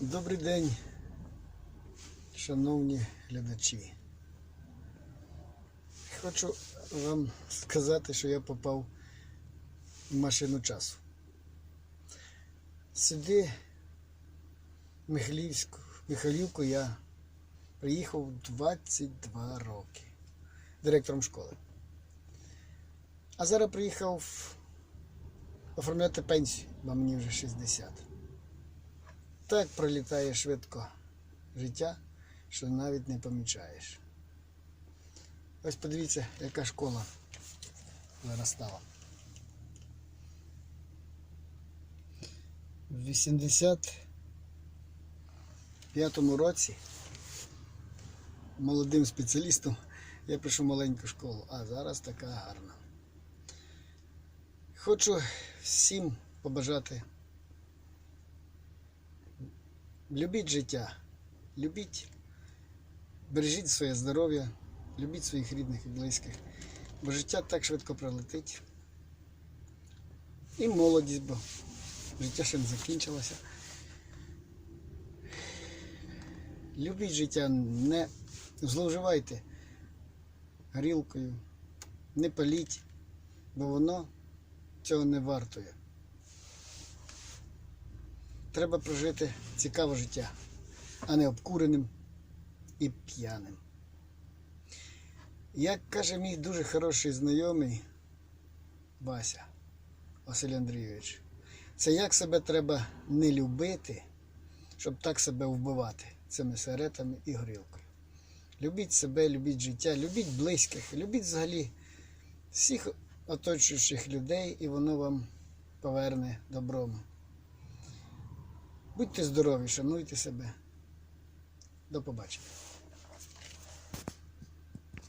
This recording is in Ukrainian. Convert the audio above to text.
Добрий день, шановні глядачі. Хочу вам сказати, що я попав в машину часу. Сюди, в Михайлівську, Михайлівку я приїхав 22 роки директором школи. А зараз приїхав оформляти пенсію, бо мені вже 60. Так пролітає швидко життя, що навіть не помічаєш. Ось подивіться, яка школа виростала. В 85-му році молодим спеціалістом я в маленьку школу, а зараз така гарна. Хочу всім побажати Любіть життя, любіть, бережіть своє здоров'я, любіть своїх рідних і близьких, бо життя так швидко пролетить. І молодість, бо життя ще не закінчилося. Любіть життя, не зловживайте горілкою, не паліть, бо воно цього не вартує. Треба прожити цікаве життя, а не обкуреним і п'яним. Як каже мій дуже хороший знайомий Вася Василь Андрійович, це як себе треба не любити, щоб так себе вбивати цими сигаретами і горілкою. Любіть себе, любіть життя, любіть близьких, любіть взагалі всіх оточуючих людей, і воно вам поверне добром. Будьте здорові, шануйте себе. До побачення.